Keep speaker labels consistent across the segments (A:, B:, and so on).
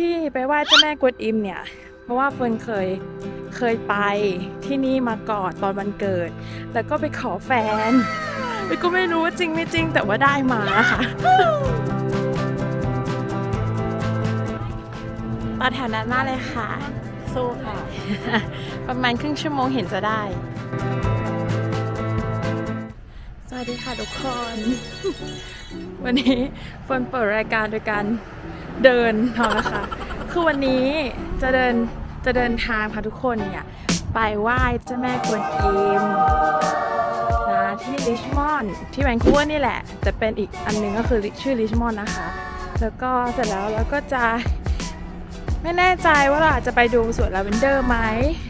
A: ที่ไปไหว้เจ้าแม่กวนอิมเนี่ย เพราะว่าเฟิร์นเคยเคยไปที่นี่มาก่อนตอนวันเกิด แล้วก็ไปขอแฟนแล้วก็ไม่รู้ว่าจริงไม่จริงแต่ว่าได้มาค่ะต่อแถวนั้นมากเลยค่ะ สู้ค่ะ ประมาณครึ่งชั่วโมงเห็นจะได้ สวัสดีค่ะทุกคน วันนี้เฟิร์นเปิดรายการโดยการเดินเท่านะคะ คือวันนี้จะเดินจะเดินทางพาทุกคนเนี่ย ไปไหว้เจ้าแม่กวนอิมนะที่ริชมอนด์ที่แวนคูเวอร์นี่แหละ แต่เป็นอีกอันหนึงก็คือชื่อริชมอนด์นะคะ แล้วก็เสร็จแล้วเราก็จะไม่แน่ใจว่าเราอาจจะไปดูสวนลาเวนเดอร์ไหม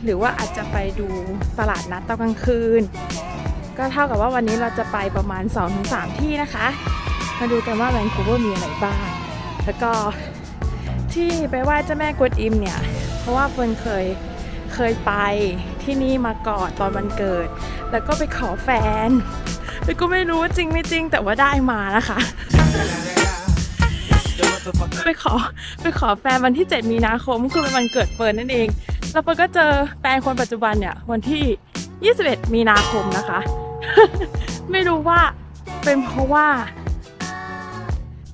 A: หรือว่าอาจจะไปดูตลาดนัดตอนกลางคืน ก็เท่ากับว่าวันนี้เราจะไปประมาณ 2-3 ที่นะคะ มาดูกันว่าแวนคูเวอร์มีอะไรบ้าง แล้วก็ที่ไปไหว้เจ้าแม่กวนอิมเนี่ย เพราะว่าเฟิร์นเคยเคยไปที่นี่มาก่อนตอนวันเกิด แล้วก็ไปขอแฟนแล้วก็ไม่รู้ว่าจริงไม่จริงแต่ว่าได้มานะคะ ไปขอไปขอแฟนวันที่ 7 มีนาคมคือเป็นวันเกิดเฟิร์นนั่นเอง แล้วเฟิร์นก็เจอแฟนคนปัจจุบันเนี่ยวันที่ 21 มีนาคมนะคะ ไม่รู้ว่าเป็นเพราะว่า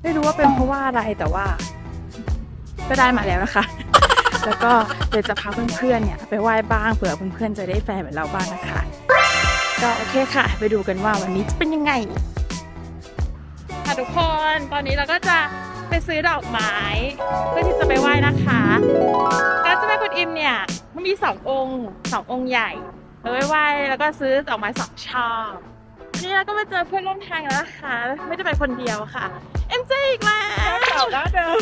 A: ไม่รู้ว่าเป็นเพราะว่าอะไรแต่ว่า ก็ได้มาแล้วนะคะ แล้วก็เดี๋ยวจะพาเพื่อนๆเนี่ย ไปไหว้บ้างเผื่อเพื่อนๆจะได้แฟนเหมือนเราบ้างนะคะ ก็โอเคค่ะ ไปดูกันว่าวันนี้จะเป็นยังไงค่ะทุกคนตอนนี้เราก็จะไปซื้อดอกไม้เพื่อที่จะไปไหว้นะคะก็เจะแม่กวนอิมเนี่ยมันมีสององค์สององค์ใหญ่ ไปไหว้แล้วก็ซื้อดอกไม้สองช่อนี่เราก็มาเจอเพื่อนร่วมทางแล้วนะคะ ไม่ได้ไปคนเดียวค่ะ เอ็มเจอีกแล้วเก่าแล้วเดิม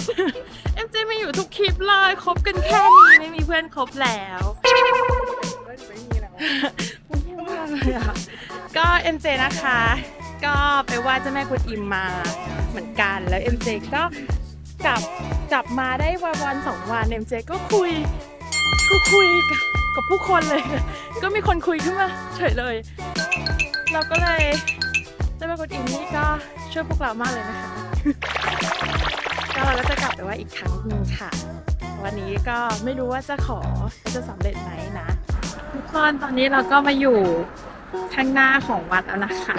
A: เอ็มเจมาอยู่ทุกคลิปเลยคบกันแค่นี้ไม่มีเพื่อนคบแล้วไม่มีแล้วไม่มากเลยอะก็เอ็มเจนะคะ ก็ไปไหว่าเจ้าแม่กวนอิมมาเหมือนกันแล้ว MJ ก็กลับกลับมาได้วันวันสองวัน MJ ก็คุย ก็คุยกับกับผู้คนเลย ก็มีคนคุยขึ้นมาเฉยเลย เราก็เลยเจ้ม่กวนอิมนี่ก็ช่วยพวกเรามากเลยนะคะก็เราก็จะกลับไปว่าอีกครั้งหนึ่งค่ะ วันนี้ก็ไม่รู้ว่าจะขอจะสำเร็จไหมนะทุกคนตอนนี้เราก็มาอยู่ข้างหน้าของวัดแล้วนะคะ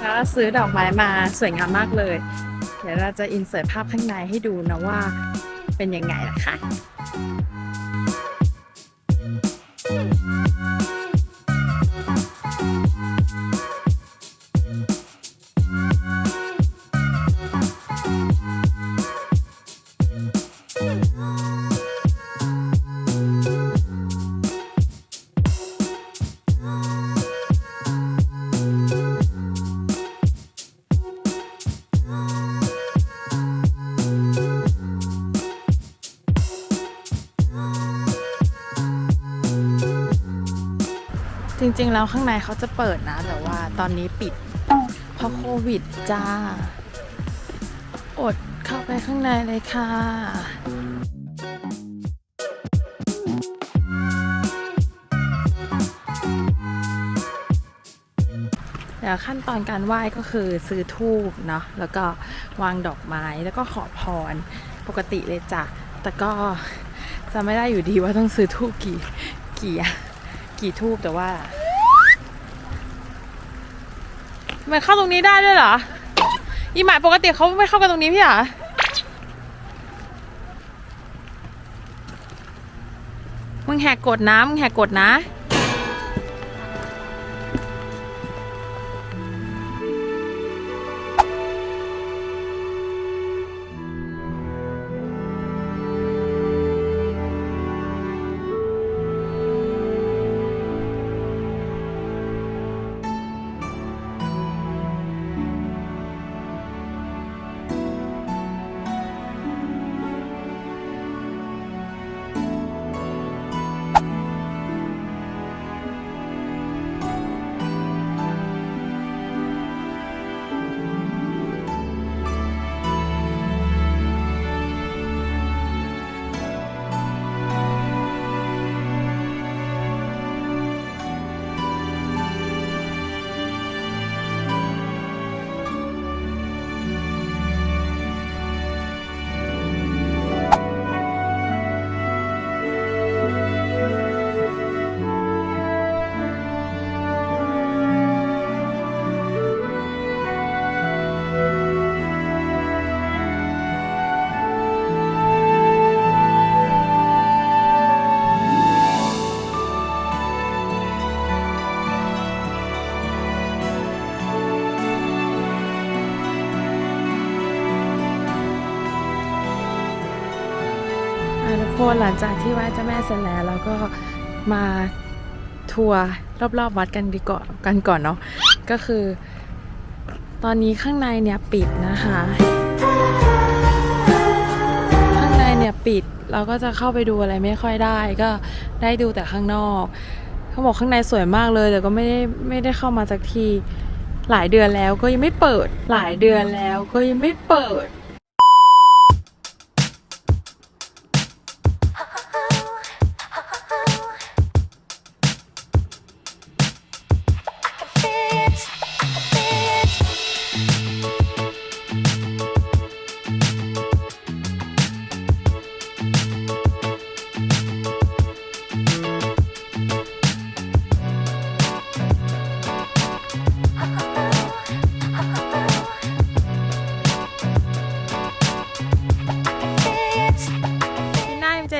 A: แล้วซื้อดอกไม้มาสวยงามมากเลย เดี๋ยวเราจะอินเสิร์ตภาพข้างในให้ดูนะว่า เป็นยังไงล่ะคะ ริง ๆ แล้วข้างในเขาจะเปิดนะ แต่ว่าตอนนี้ปิด เพราะโควิดจ้า อดเข้าไปข้างในเลยค่ะเดี๋ยวขั้นตอนการไหว้ก็คือซื้อทูบเนาะแล้วก็วางดอกไม้แล้วก็ขอพรปกติเลยจ้ะแต่ก็จะไม่ได้อยู่ดีว่าต้องซื้อทูบกี่กี่กี่ทูบแต่ว่า มันเข้าตรงนี้ได้ด้วยเหรออีหมาปกติเขาไม่เข้ากันตรงนี้พี่เหรอมึงแหกกฎนะมึงแหกกฎนะ ทุกคนหลังจากที่ไหว้เจ้าแม่เสร็จแล้วเราก็มาทัวร์รอบๆวัดกันดีก่อนกันก่อนเนาะก็คือ ตอนนี้ข้างในเนี่ยปิดนะคะ ข้างในเนี่ยปิดเราก็จะเข้าไปดูอะไรไม่ค่อยได้ ก็ได้ดูแต่ข้างนอกเขาบอกข้างในสวยมากเลยแต่ก็ไม่ได้ไม่ได้เข้ามาสักทีหลายเดือนแล้วก็ยังไม่เปิด หลายเดือนแล้วก็ยังไม่เปิด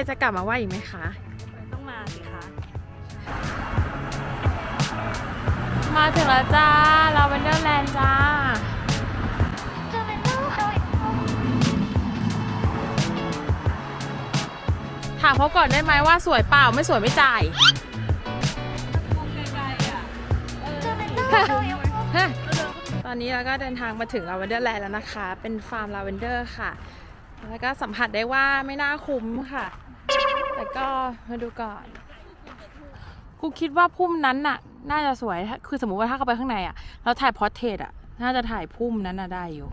A: จจะกลับมาไหว่าอีกไหมคะ
B: ต้องมาสิคะ
A: มาถึงแล้วจ้าเราเป็นเดอร์แลนด์จ้า ถามเขาก่อนได้ไหมว่าสวยเปล่าไม่สวยไม่จ่าย ตอนนี้เราก็เดินทางมาถึงลาเวนเดอร์แลนด์แล้วนะคะ เป็นฟาร์มลาเวนเดอร์ค่ะ แล้วก็สัมผัสได้ว่าไม่น่าคุ้มค่ะ แต่ก็มาดูก่อนครูคิดว่าพุ่มนั้นน่ะ น่าจะสวยคือสมมุติว่าถ้าเข้าไปข้างในอะแล้วถ่ายพอร์เทรตอะ น่าจะถ่ายพุ่มนั้นน่ะได้อยู่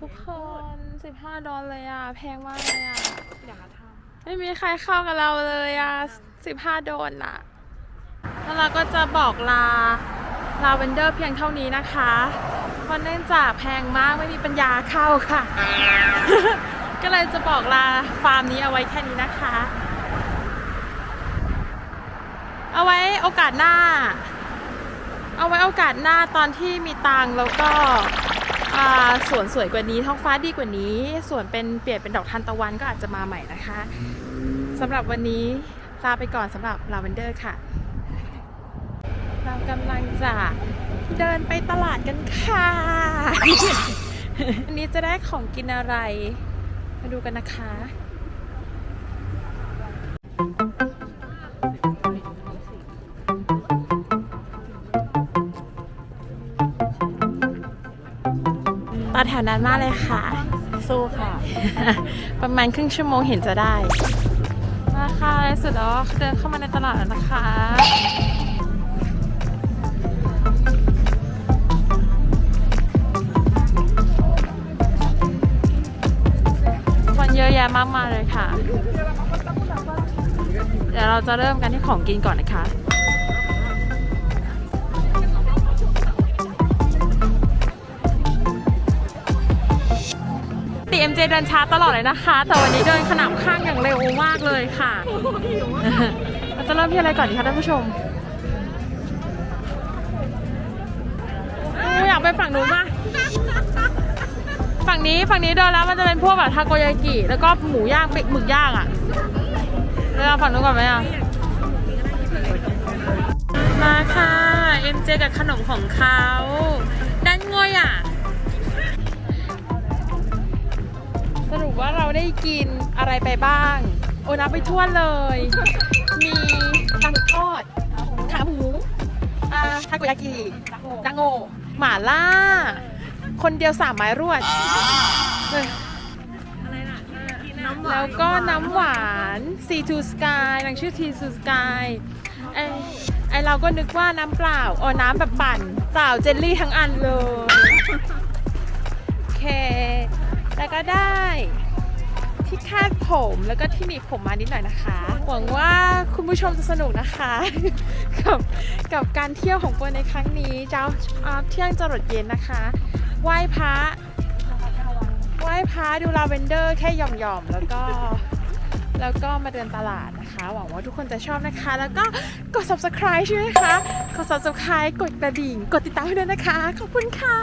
A: ทุกคน15ดอลเลยอะ แพงมากเลยอะ
B: อย่ามาท
A: ไม่มีใครเข้ากับเราเลยอะ15โดนอะ แล้วเราก็จะบอกลาลาเวนเดอร์เพียงเท่านี้นะคะ เพราะเนื่องจากแพงมากไม่มีปัญญาเข้าค่ะ ก็เลยจะบอกลาฟาร์มนี้เอาไว้แค่นี้นะคะ เอาไว้โอกาสหน้า เอาไว้โอกาสหน้าตอนที่มีตังค์แล้วก็อ่าสวนสวยกว่านี้ท้องฟ้าดีกว่านี้สวนเป็นเปลี่ยนเป็นดอกทานตะวันก็อาจจะมาใหม่นะคะสำหรับวันนี้ลาไปก่อนสำหรับลาเวนเดอร์ค่ะ เรากำลังจะเดินไปตลาดกันค่ะวันนี้จะได้ของกินอะไร มาดูกันนะคะต่อแถวนานมากเลยค่ะำ
B: สู้ค่ะ
A: ประมาณครึ่งชั่วโมงเห็นจะได้ มาค่ะในสุดแล้วเดินเข้ามาในตลาดแล้วนะคะะแยะมากมายเลยค่ะ เดี๋ยวเราจะเริ่มกันที่ของกินก่อนนะคะตีเอ็มเจเดินช้าตลอดเลยนะคะ แต่วันนี้เดินขนาบข้างอย่างเร็วมากเลยค่ะเราจะเริ่มที่อะไรก่อนดีคะท่านผู้ชมอุ๊ยอยากไปฝั่งนู้นมา ฝั่งนี้ฝั่งนี้เดินแล้วมันจะเป็นพวกแบบทาโกยากิ แล้วก็หมูย่างเป็กหมึกย่างอะเราฝั่งนู้นก่อนไหมอะ มาค่ะเอ็มเจกับขนมของเขาด้านงวยอะ สรุปว่าเราได้กินอะไรไปบ้าง โอ้นับไปทั่วเลย มีตังทอดขาหมูอาทาโกยากิดังโงหม่าล่า คนเดียวสามไม้รวดเออ
B: อะไรน่ะน้ำหวาน
A: แล้วก็น้ำหวาน C2 Sky นางชื่อ T2 Sky ไอไอเราก็นึกว่าน้ำเปล่าอ๋อน้ำแบบปั่นเปล่าเจลลี่ทั้งอันเลย โอเคแล้วก็ได้ที่คาดผมแล้วก็ที่หนีบผมมานิดหน่อยนะคะ หวังว่าคุณผู้ชมจะสนุกนะคะ กับกับการเที่ยวของเฟิร์นในครั้งนี้ เจ้าอ่าเที่ยงจรดเย็นนะคะ ไหว้พระไหว้พระดูลาเวนเดอร์แค่หย่อมๆ แล้วก็ แล้วก็มาเดินตลาดนะคะ หวังว่าทุกคนจะชอบนะคะ แล้วก็กด subscribe ใช่ไหมคะ กด subscribe กดกระดิ่ง กดติดตามให้ด้วยนะคะ ขอบคุณค่ะ